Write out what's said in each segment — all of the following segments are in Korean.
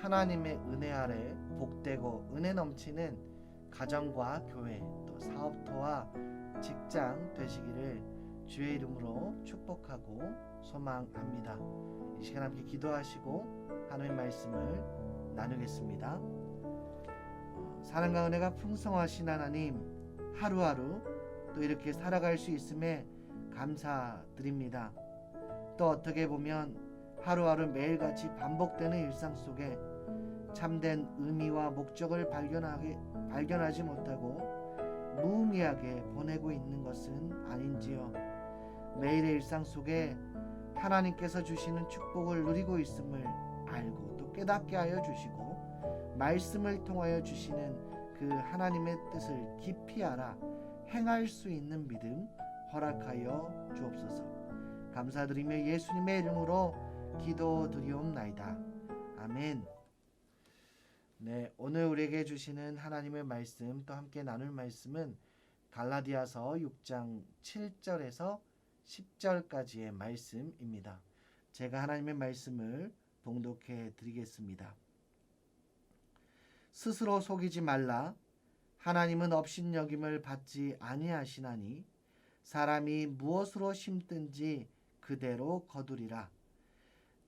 하나님의 은혜 아래 복되고 은혜 넘치는 가정과 교회 또 사업터와 직장 되시기를 주의 이름으로 축복하고 소망합니다. 이 시간 함께 기도하시고 하나님의 말씀을 나누겠습니다. 어, 사랑과 은혜가 풍성하신 하나님 하루하루 또 이렇게 살아갈 수 있음에 감사드립니다. 또 어떻게 보면 하루하루 매일같이 반복되는 일상 속에 참된 의미와 목적을 발견하게, 발견하지 못하고 무의미하게 보내고 있는 것은 아닌지요. 매일의 일상 속에 하나님께서 주시는 축복을 누리고 있음을 알고 또 깨닫게 하여 주시고 말씀을 통하여 주시는 그 하나님의 뜻을 깊이 알아 행할 수 있는 믿음 허락하여 주옵소서. 감사드리며 예수님의 이름으로 기도드리옵나이다. 아멘. 네, 오늘 우리에게 주시는 하나님의 말씀 또 함께 나눌 말씀은 갈라디아서 6장 7절에서 10절까지의 말씀입니다. 제가 하나님의 말씀을 봉독해 드리겠습니다. 스스로 속이지 말라. 하나님은 업신여김을 받지 아니하시나니 사람이 무엇으로 심든지 그대로 거두리라.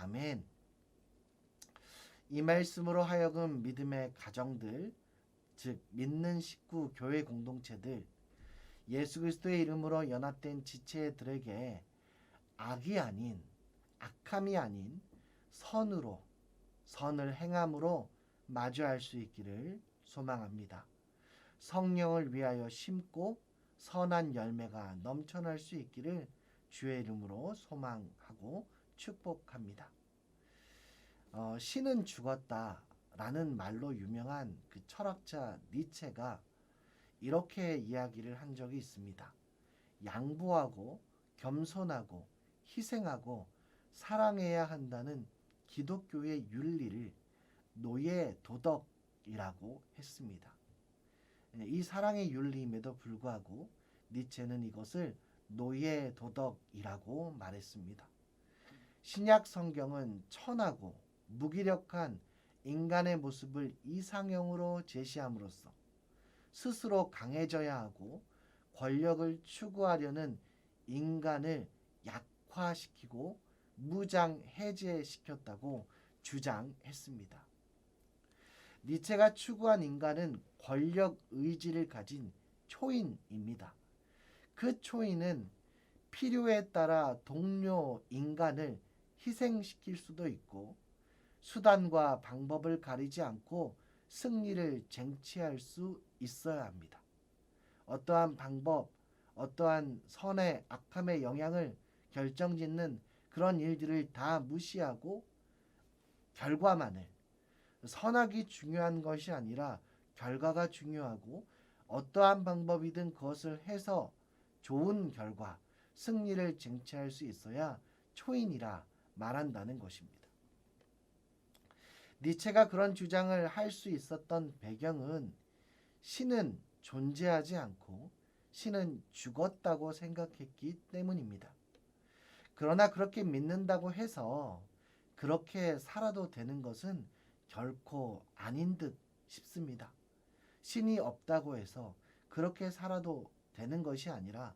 아멘. 이 말씀으로 하여금 믿음의 가정들, 즉 믿는 식구 교회 공동체들, 예수 그리스도의 이름으로 연합된 지체들에게 악이 아닌 악함이 아닌 선으로 선을 행함으로 마주할 수 있기를 소망합니다. 성령을 위하여 심고 선한 열매가 넘쳐날 수 있기를 주의 이름으로 소망하고 축복합니다. 어, 신은 죽었다 라는 말로 유명한 그 철학자 니체가 이렇게 이야기를 한 적이 있습니다. 양보하고 겸손하고 희생하고 사랑해야 한다는 기독교의 윤리를 노예 도덕이라고 했습니다. 이 사랑의 윤리임에도 불구하고 니체는 이것을 노예 도덕이라고 말했습니다. 신약 성경은 천하고 무기력한 인간의 모습을 이상형으로 제시함으로써 스스로 강해져야 하고 권력을 추구하려는 인간을 약화시키고 무장 해제시켰다고 주장했습니다. 니체가 추구한 인간은 권력 의지를 가진 초인입니다. 그 초인은 필요에 따라 동료 인간을 희생시킬 수도 있고 수단과 방법을 가리지 않고 승리를 쟁취할 수 있어야 합니다. 어떠한 방법, 어떠한 선의 악함의 영향을 결정짓는 그런 일들을 다 무시하고 결과만을 선악이 중요한 것이 아니라 결과가 중요하고 어떠한 방법이든 그것을 해서 좋은 결과, 승리를 쟁취할 수 있어야 초인이라 말한다는 것입니다. 니체가 그런 주장을 할 수 있었던 배경은 신은 존재하지 않고 신은 죽었다고 생각했기 때문입니다. 그러나 그렇게 믿는다고 해서 그렇게 살아도 되는 것은 결코 아닌 듯 싶습니다. 신이 없다고 해서 그렇게 살아도 되는 것이 아니라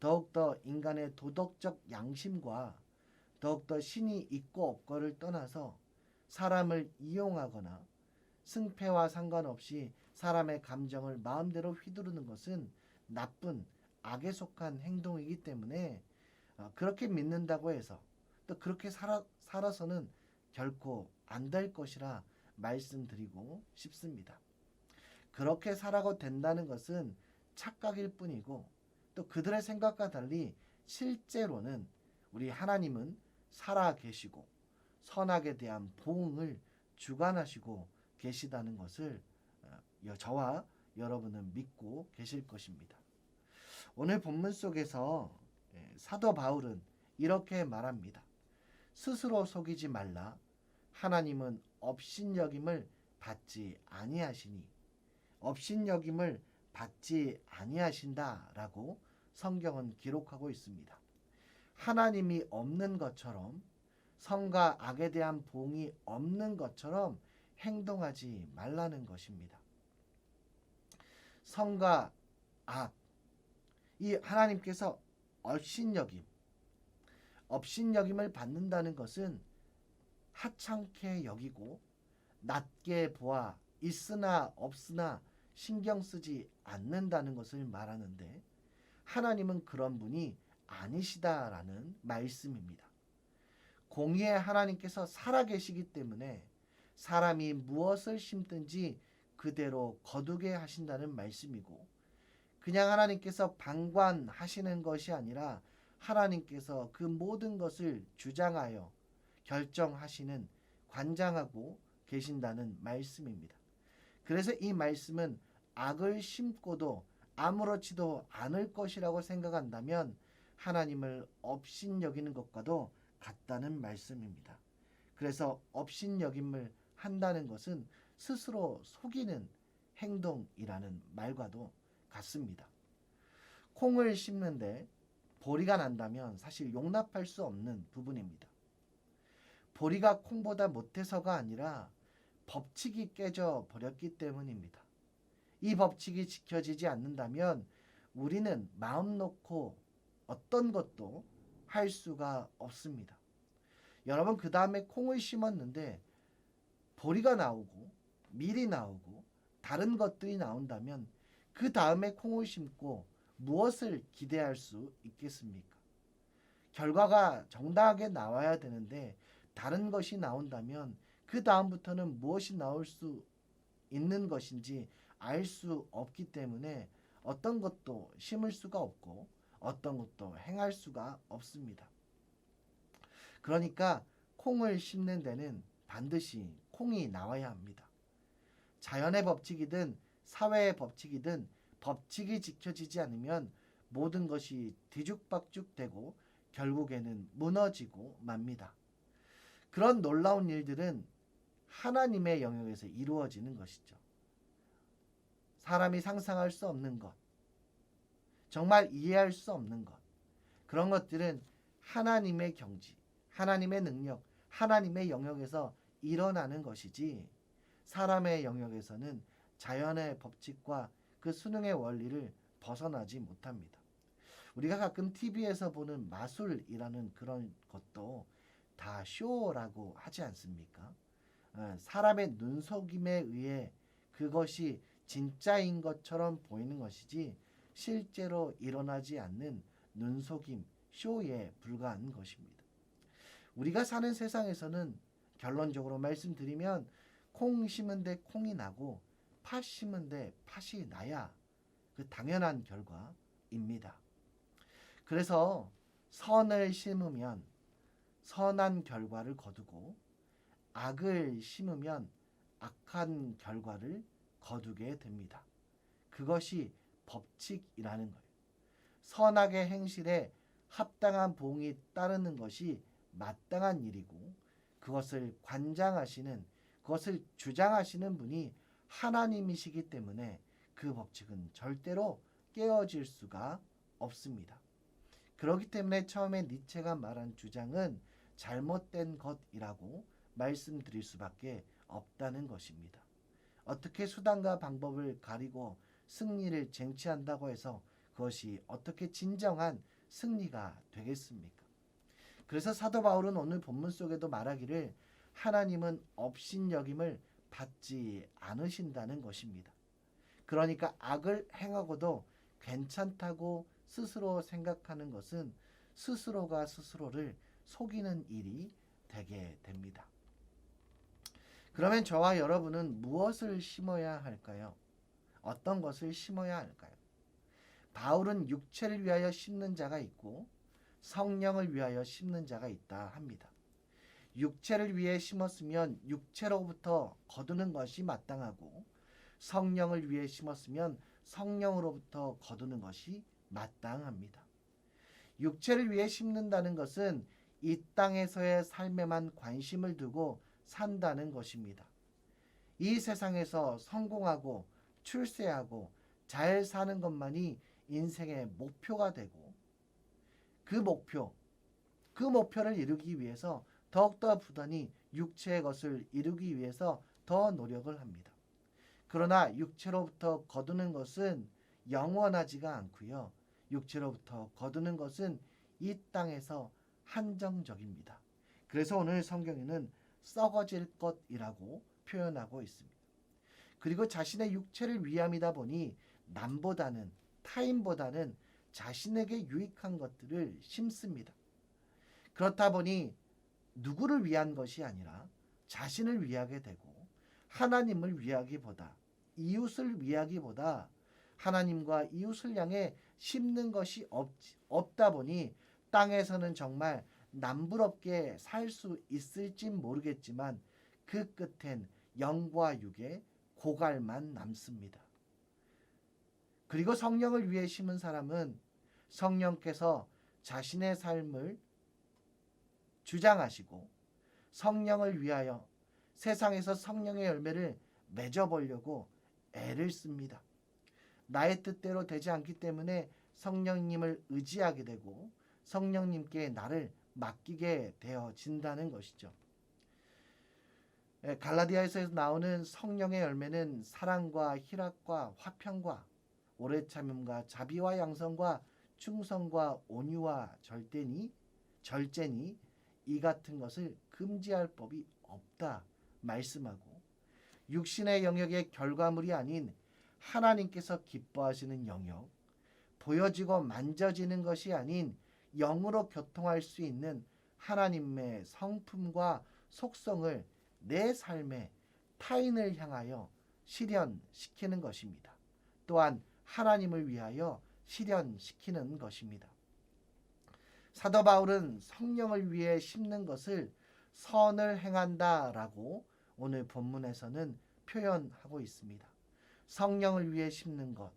더욱더 인간의 도덕적 양심과 더욱더 신이 있고 없고를 떠나서 사람을 이용하거나 승패와 상관없이 사람의 감정을 마음대로 휘두르는 것은 나쁜 악에 속한 행동이기 때문에 어, 그렇게 믿는다고 해서 또 그렇게 살아, 살아서는 결코 안 될 것이라 말씀드리고 싶습니다. 그렇게 살아도 된다는 것은 착각일 뿐이고 또 그들의 생각과 달리 실제로는 우리 하나님은 살아 계시고 선악에 대한 보응을 주관하시고 계시다는 것을 어, 저와 여러분은 믿고 계실 것입니다. 오늘 본문 속에서 예, 사도 바울은 이렇게 말합니다. 스스로 속이지 말라. 하나님은 업신여김을 받지 아니하시니 업신여김을 받지 아니하신다라고 성경은 기록하고 있습니다. 하나님이 없는 것처럼 선과 악에 대한 봉이 없는 것처럼 행동하지 말라는 것입니다. 선과 악, 이 하나님께서 업신여김, 업신여김을 받는다는 것은 하찮게 여기고 낮게 보아 있으나 없으나 신경 쓰지 않는다는 것을 말하는데 하나님은 그런 분이 아니시다라는 말씀입니다. 공의의 하나님께서 살아계시기 때문에 사람이 무엇을 심든지 그대로 거두게 하신다는 말씀이고 그냥 하나님께서 방관하시는 것이 아니라 하나님께서 그 모든 것을 주장하여 결정하시는 관장하고 계신다는 말씀입니다. 그래서 이 말씀은 악을 심고도 아무렇지도 않을 것이라고 생각한다면 하나님을 업신 여기는 것과도 같다는 말씀입니다. 그래서 업신 여김을 한다는 것은 스스로 속이는 행동이라는 말과도 같습니다. 콩을 심는데 보리가 난다면 사실 용납할 수 없는 부분입니다. 보리가 콩보다 못해서가 아니라 법칙이 깨져 버렸기 때문입니다. 이 법칙이 지켜지지 않는다면 우리는 마음 놓고 어떤 것도 할 수가 없습니다. 여러분 그 다음에 콩을 심었는데 보리가 나오고 밀이 나오고 다른 것들이 나온다면 그 다음에 콩을 심고 무엇을 기대할 수 있겠습니까? 결과가 정당하게 나와야 되는데 다른 것이 나온다면 그 다음부터는 무엇이 나올 수 있는 것인지 알 수 없기 때문에 어떤 것도 심을 수가 없고 어떤 것도 행할 수가 없습니다. 그러니까 콩을 심는 데는 반드시 콩이 나와야 합니다. 자연의 법칙이든 사회의 법칙이든 법칙이 지켜지지 않으면 모든 것이 뒤죽박죽 되고 결국에는 무너지고 맙니다. 그런 놀라운 일들은 하나님의 영역에서 이루어지는 것이죠. 사람이 상상할 수 없는 것, 정말 이해할 수 없는 것, 그런 것들은 하나님의 경지, 하나님의 능력, 하나님의 영역에서 일어나는 것이지 사람의 영역에서는 자연의 법칙과 그 수능의 원리를 벗어나지 못합니다. 우리가 가끔 TV에서 보는 마술이라는 그런 것도 다 쇼라고 하지 않습니까? 어, 사람의 눈속임에 의해 그것이 진짜인 것처럼 보이는 것이지 실제로 일어나지 않는 눈속임, 쇼에 불과한 것입니다. 우리가 사는 세상에서는 결론적으로 말씀드리면 콩 심은 데 콩이 나고 팥 심은 데 팥이 나야 그 당연한 결과입니다. 그래서 선을 심으면 선한 결과를 거두고 악을 심으면 악한 결과를 거두게 됩니다. 그것이 법칙이라는 거예요. 선악의 행실에 합당한 봉이 따르는 것이 마땅한 일이고 그것을 관장하시는 그것을 주장하시는 분이 하나님이시기 때문에 그 법칙은 절대로 깨어질 수가 없습니다. 그렇기 때문에 처음에 니체가 말한 주장은 잘못된 것이라고 말씀드릴 수밖에 없다는 것입니다. 어떻게 수단과 방법을 가리고 승리를 쟁취한다고 해서 그것이 어떻게 진정한 승리가 되겠습니까? 그래서 사도 바울은 오늘 본문 속에도 말하기를 하나님은 업신여김을 받지 않으신다는 것입니다. 그러니까 악을 행하고도 괜찮다고 스스로 생각하는 것은 스스로가 스스로를 속이는 일이 되게 됩니다. 그러면 저와 여러분은 무엇을 심어야 할까요? 어떤 것을 심어야 할까요? 바울은 육체를 위하여 심는 자가 있고 성령을 위하여 심는 자가 있다 합니다. 육체를 위해 심었으면 육체로부터 거두는 것이 마땅하고 성령을 위해 심었으면 성령으로부터 거두는 것이 마땅합니다. 육체를 위해 심는다는 것은 이 땅에서의 삶에만 관심을 두고 산다는 것입니다. 이 세상에서 성공하고 출세하고 잘 사는 것만이 인생의 목표가 되고 그 목표, 그 목표를 이루기 위해서 더욱더 부단히 육체의 것을 이루기 위해서 더 노력을 합니다. 그러나 육체로부터 거두는 것은 영원하지가 않고요. 육체로부터 거두는 것은 이 땅에서 한정적입니다. 그래서 오늘 성경에는 썩어질 것이라고 표현하고 있습니다. 그리고 자신의 육체를 위함이다 보니 남보다는 타인보다는 자신에게 유익한 것들을 심습니다. 그렇다 보니 누구를 위한 것이 아니라 자신을 위하게 되고 하나님을 위하기보다 이웃을 위하기보다 하나님과 이웃을 향해 심는 것이 없, 없다 보니 땅에서는 정말 남부럽게 살 수 있을진 모르겠지만 그 끝엔 영과 육의 고갈만 남습니다. 그리고 성령을 위해 심은 사람은 성령께서 자신의 삶을 주장하시고 성령을 위하여 세상에서 성령의 열매를 맺어보려고 애를 씁니다. 나의 뜻대로 되지 않기 때문에 성령님을 의지하게 되고 성령님께 나를 맡기게 되어진다는 것이죠. 예, 갈라디아에서 나오는 성령의 열매는 사랑과 희락과 화평과 오래 참음과 자비와 양성과 충성과 온유와 절대니 절제니 이 같은 것을 금지할 법이 없다 말씀하고 육신의 영역의 결과물이 아닌 하나님께서 기뻐하시는 영역 보여지고 만져지는 것이 아닌 영으로 교통할 수 있는 하나님의 성품과 속성을 내 삶에 타인을 향하여 실현시키는 것입니다. 또한 하나님을 위하여 실현시키는 것입니다. 사도 바울은 성령을 위해 심는 것을 선을 행한다라고 오늘 본문에서는 표현하고 있습니다. 성령을 위해 심는 것,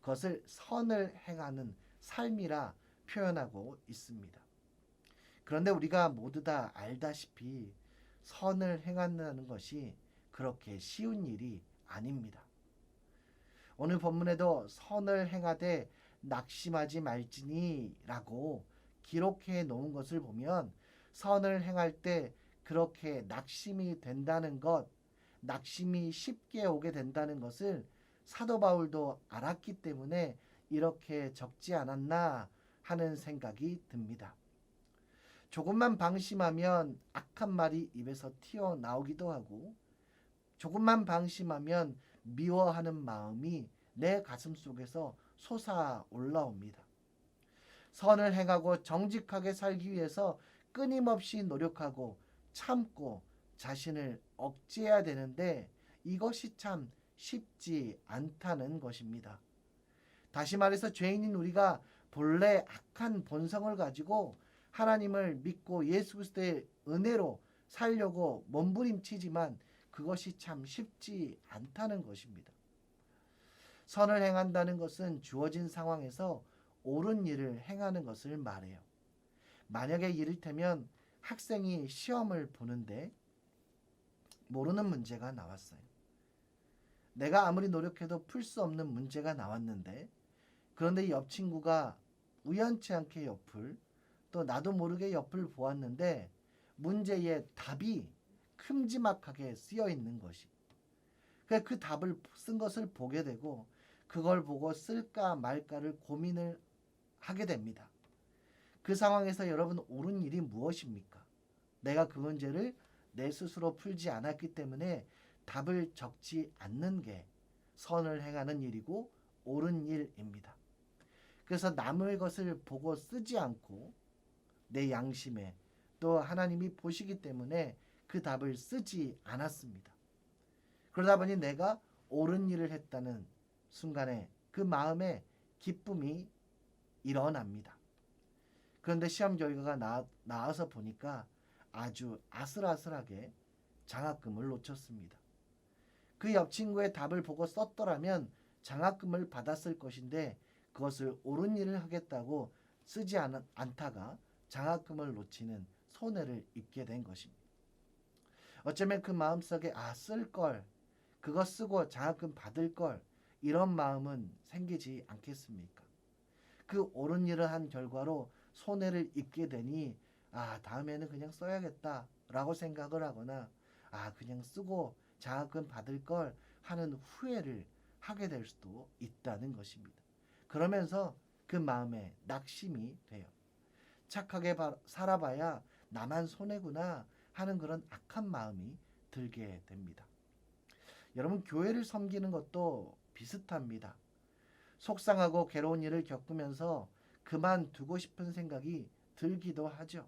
그것을 선을 행하는 삶이라 표현하고 있습니다. 그런데 우리가 모두 다 알다시피 선을 행한다는 것이 그렇게 쉬운 일이 아닙니다. 오늘 본문에도 선을 행하되 낙심하지 말지니라고 기록해 놓은 것을 보면 선을 행할 때 그렇게 낙심이 된다는 것, 낙심이 쉽게 오게 된다는 것을 사도 바울도 알았기 때문에 이렇게 적지 않았나 하는 생각이 듭니다. 조금만 방심하면 악한 말이 입에서 튀어나오기도 하고 조금만 방심하면 미워하는 마음이 내 가슴 속에서 솟아 올라옵니다. 선을 행하고 정직하게 살기 위해서 끊임없이 노력하고 참고 자신을 억제해야 되는데 이것이 참 쉽지 않다는 것입니다. 다시 말해서 죄인인 우리가 본래 악한 본성을 가지고 하나님을 믿고 예수 그리스도의 은혜로 살려고 몸부림치지만 그것이 참 쉽지 않다는 것입니다. 선을 행한다는 것은 주어진 상황에서 옳은 일을 행하는 것을 말해요. 만약에 이를테면 학생이 시험을 보는데 모르는 문제가 나왔어요. 내가 아무리 노력해도 풀 수 없는 문제가 나왔는데 그런데 옆 친구가 우연치 않게 옆을 또 나도 모르게 옆을 보았는데 문제의 답이 큼지막하게 쓰여 있는 것이. 그 답을 쓴 것을 보게 되고 그걸 보고 쓸까 말까를 고민을 하게 됩니다. 그 상황에서 여러분 옳은 일이 무엇입니까? 내가 그 문제를 내 스스로 풀지 않았기 때문에 답을 적지 않는 게 선을 행하는 일이고 옳은 일입니다. 그래서 남의 것을 보고 쓰지 않고 내 양심에 또 하나님이 보시기 때문에 그 답을 쓰지 않았습니다. 그러다 보니 내가 옳은 일을 했다는 순간에 그 마음에 기쁨이 일어납니다. 그런데 시험 결과가 나, 나와서 보니까 아주 아슬아슬하게 장학금을 놓쳤습니다. 그 옆 친구의 답을 보고 썼더라면 장학금을 받았을 것인데 그것을 옳은 일을 하겠다고 쓰지 않, 않다가 장학금을 놓치는 손해를 입게 된 것입니다. 어쩌면 그 마음속에 아 쓸 걸, 그거 쓰고 장학금 받을 걸 이런 마음은 생기지 않겠습니까? 그 옳은 일을 한 결과로 손해를 입게 되니 아 다음에는 그냥 써야겠다라고 생각을 하거나 아 그냥 쓰고 장학금 받을 걸 하는 후회를 하게 될 수도 있다는 것입니다. 그러면서 그 마음에 낙심이 돼요. 착하게 바- 살아봐야 나만 손해구나 하는 그런 악한 마음이 들게 됩니다. 여러분 교회를 섬기는 것도 비슷합니다. 속상하고 괴로운 일을 겪으면서 그만두고 싶은 생각이 들기도 하죠.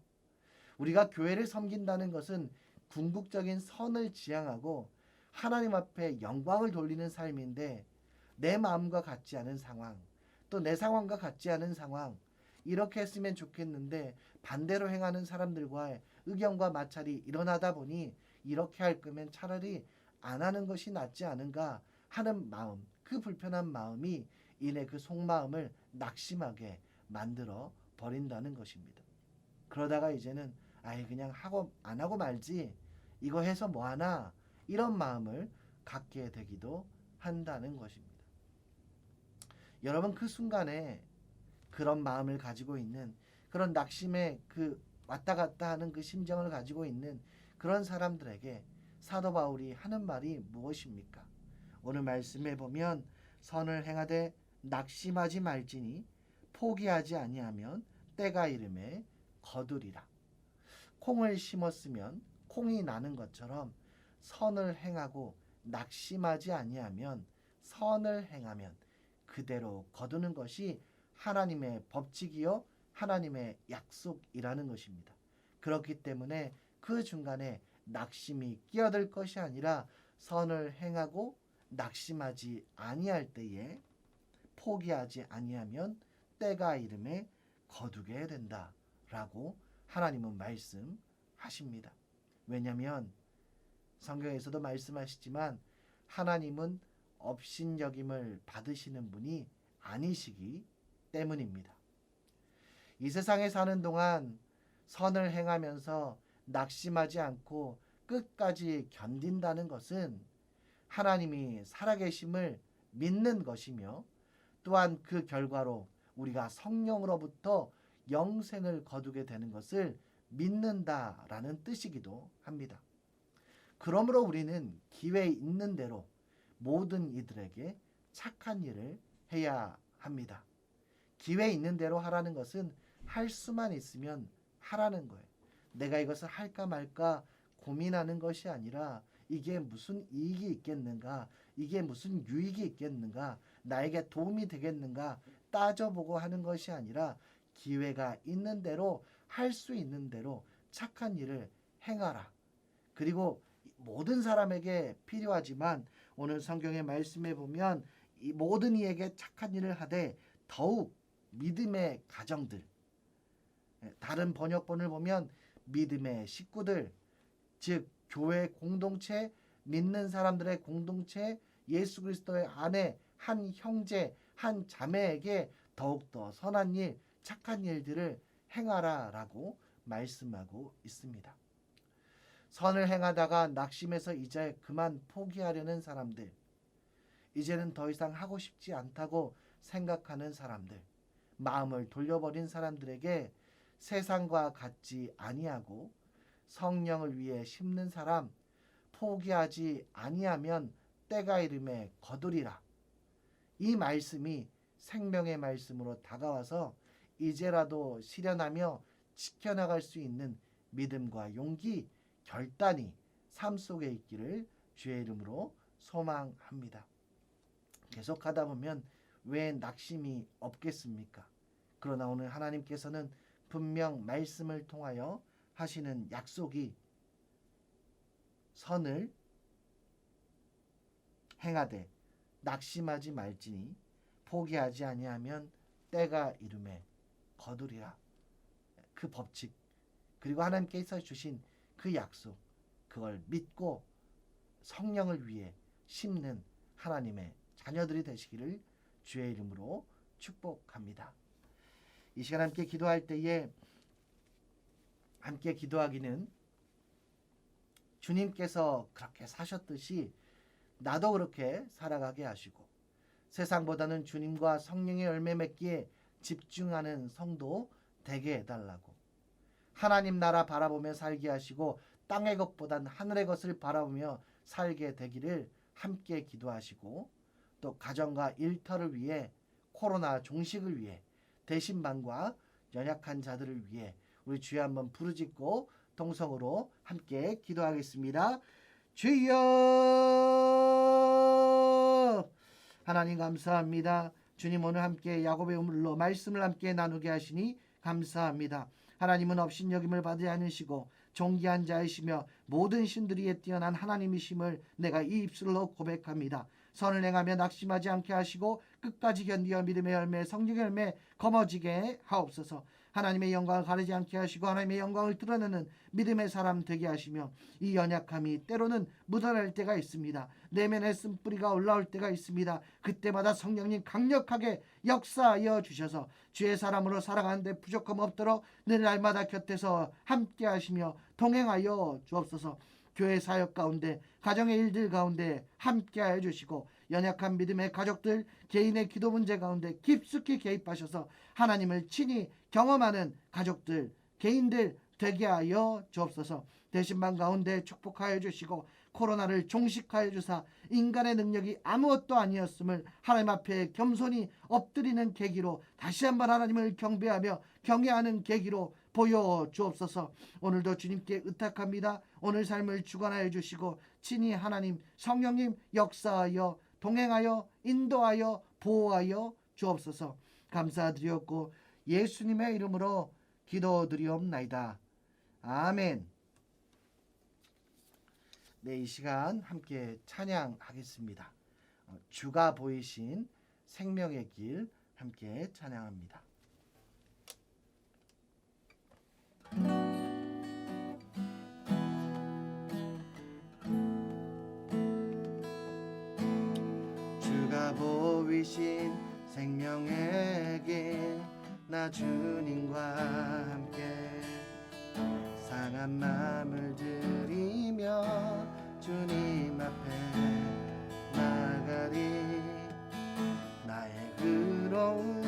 우리가 교회를 섬긴다는 것은 궁극적인 선을 지향하고 하나님 앞에 영광을 돌리는 삶인데 내 마음과 같지 않은 상황, 또 내 상황과 같지 않은 상황, 이렇게 했으면 좋겠는데 반대로 행하는 사람들과의 의견과 마찰이 일어나다 보니 이렇게 할 거면 차라리 안 하는 것이 낫지 않은가 하는 마음, 그 불편한 마음이 이내 그 속마음을 낙심하게 만들어 버린다는 것입니다. 그러다가 이제는 아예 그냥 하고 안 하고 말지 이거 해서 뭐 하나 이런 마음을 갖게 되기도 한다는 것입니다. 여러분 그 순간에 그런 마음을 가지고 있는 그런 낙심의 그 왔다 갔다 하는 그 심정을 가지고 있는 그런 사람들에게 사도 바울이 하는 말이 무엇입니까? 오늘 말씀해 보면 선을 행하되 낙심하지 말지니 포기하지 아니하면 때가 이름에 거두리라. 콩을 심었으면 콩이 나는 것처럼 선을 행하고 낙심하지 아니하면 선을 행하면 그대로 거두는 것이 하나님의 법칙이요 하나님의 약속이라는 것입니다. 그렇기 때문에 그 중간에 낙심이 끼어들 것이 아니라 선을 행하고 낙심하지 아니할 때에 포기하지 아니하면 때가 이름에 거두게 된다라고 하나님은 말씀하십니다. 왜냐하면 성경에서도 말씀하시지만 하나님은 업신여김을 받으시는 분이 아니시기 때문입니다. 이 세상에 사는 동안 선을 행하면서 낙심하지 않고 끝까지 견딘다는 것은 하나님이 살아계심을 믿는 것이며 또한 그 결과로 우리가 성령으로부터 영생을 거두게 되는 것을 믿는다라는 뜻이기도 합니다. 그러므로 우리는 기회 있는 대로 모든 이들에게 착한 일을 해야 합니다. 기회 있는 대로 하라는 것은 할 수만 있으면 하라는 거예요. 내가 이것을 할까 말까 고민하는 것이 아니라 이게 무슨 이익이 있겠는가, 이게 무슨 유익이 있겠는가, 나에게 도움이 되겠는가 따져보고 하는 것이 아니라 기회가 있는 대로 할 수 있는 대로 착한 일을 행하라. 그리고 모든 사람에게 필요하지만 오늘 성경의 말씀에 보면 이 모든 이에게 착한 일을 하되 더욱 믿음의 가정들 예, 다른 번역본을 보면 믿음의 식구들 즉 교회 공동체 믿는 사람들의 공동체 예수 그리스도의 아내 한 형제 한 자매에게 더욱더 선한 일 착한 일들을 행하라라고 말씀하고 있습니다. 선을 행하다가 낙심해서 이제 그만 포기하려는 사람들, 이제는 더 이상 하고 싶지 않다고 생각하는 사람들, 마음을 돌려버린 사람들에게 세상과 같지 아니하고 성령을 위해 심는 사람, 포기하지 아니하면 때가 이름에 거두리라. 이 말씀이 생명의 말씀으로 다가와서 이제라도 실현하며 지켜나갈 수 있는 믿음과 용기, 결단이 삶 속에 있기를 주의 이름으로 소망합니다. 계속하다 보면 왜 낙심이 없겠습니까? 그러나 오늘 하나님께서는 분명 말씀을 통하여 하시는 약속이 선을 행하되 낙심하지 말지니 포기하지 아니하면 때가 이름에 거두리라. 그 법칙 그리고 하나님께서 주신 그 약속 그걸 믿고 성령을 위해 심는 하나님의 자녀들이 되시기를 주의 이름으로 축복합니다. 이 시간 함께 기도할 때에 함께 기도하기는 주님께서 그렇게 사셨듯이 나도 그렇게 살아가게 하시고 세상보다는 주님과 성령의 열매 맺기에 집중하는 성도 되게 해달라고 하나님 나라 바라보며 살게 하시고 땅의 것보단 하늘의 것을 바라보며 살게 되기를 함께 기도하시고 또 가정과 일터를 위해 코로나 종식을 위해 대신반과 연약한 자들을 위해 우리 주여 한번 부르짖고 동성으로 함께 기도하겠습니다. 주여 하나님 감사합니다. 주님 오늘 함께 야곱의 우물로 말씀을 함께 나누게 하시니 감사합니다. 하나님은 업신여김을 받지 않으시고 존귀한 자이시며 모든 신들이에 뛰어난 하나님이심을 내가 이 입술로 고백합니다. 선을 행하며 낙심하지 않게 하시고 끝까지 견디어 믿음의 열매 성령의 열매 거머쥐게 하옵소서. 하나님의 영광을 가리지 않게 하시고 하나님의 영광을 드러내는 믿음의 사람 되게 하시며 이 연약함이 때로는 묻어날 때가 있습니다. 내면의 쓴뿌리가 올라올 때가 있습니다. 그때마다 성령님 강력하게 역사하여 주셔서 주의 사람으로 살아가는데 부족함 없도록 늘 날마다 곁에서 함께 하시며 동행하여 주옵소서. 교회 사역 가운데 가정의 일들 가운데 함께하여 주시고 연약한 믿음의 가족들 개인의 기도 문제 가운데 깊숙이 개입하셔서 하나님을 친히 경험하는 가족들 개인들 되게 하여 주옵소서. 대신방 가운데 축복하여 주시고 코로나를 종식하여 주사 인간의 능력이 아무것도 아니었음을 하나님 앞에 겸손히 엎드리는 계기로 다시 한번 하나님을 경배하며 경외하는 계기로 보여 주옵소서. 오늘도 주님께 의탁합니다. 오늘 삶을 주관하여 주시고 친히 하나님 성령님 역사하여 동행하여 인도하여 보호하여 주옵소서. 감사드리었고 예수님의 이름으로 기도드리옵나이다. 아멘. 네, 이 시간 함께 찬양하겠습니다. 어, 주가 보이신 생명의 길 함께 찬양합니다. 주가 보이신 생명의 길나 주님과 함께 상한 마음을 들이며 주님 앞에 나가리 나의 그로움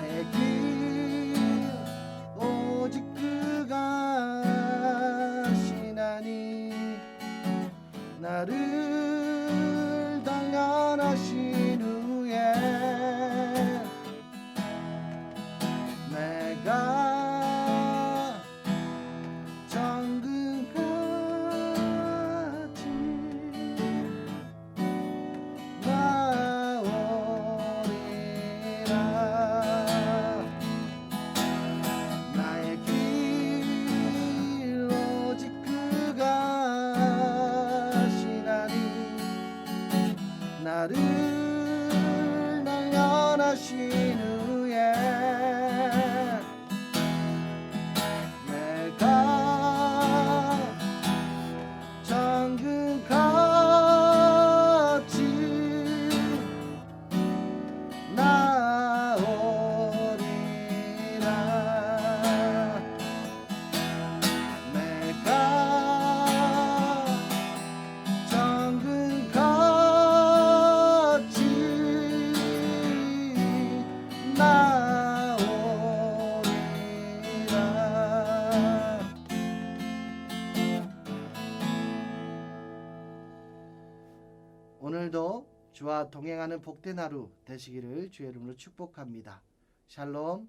나의 동행하는 복된 하루 되시기를 주의 이름으로 축복합니다. 샬롬.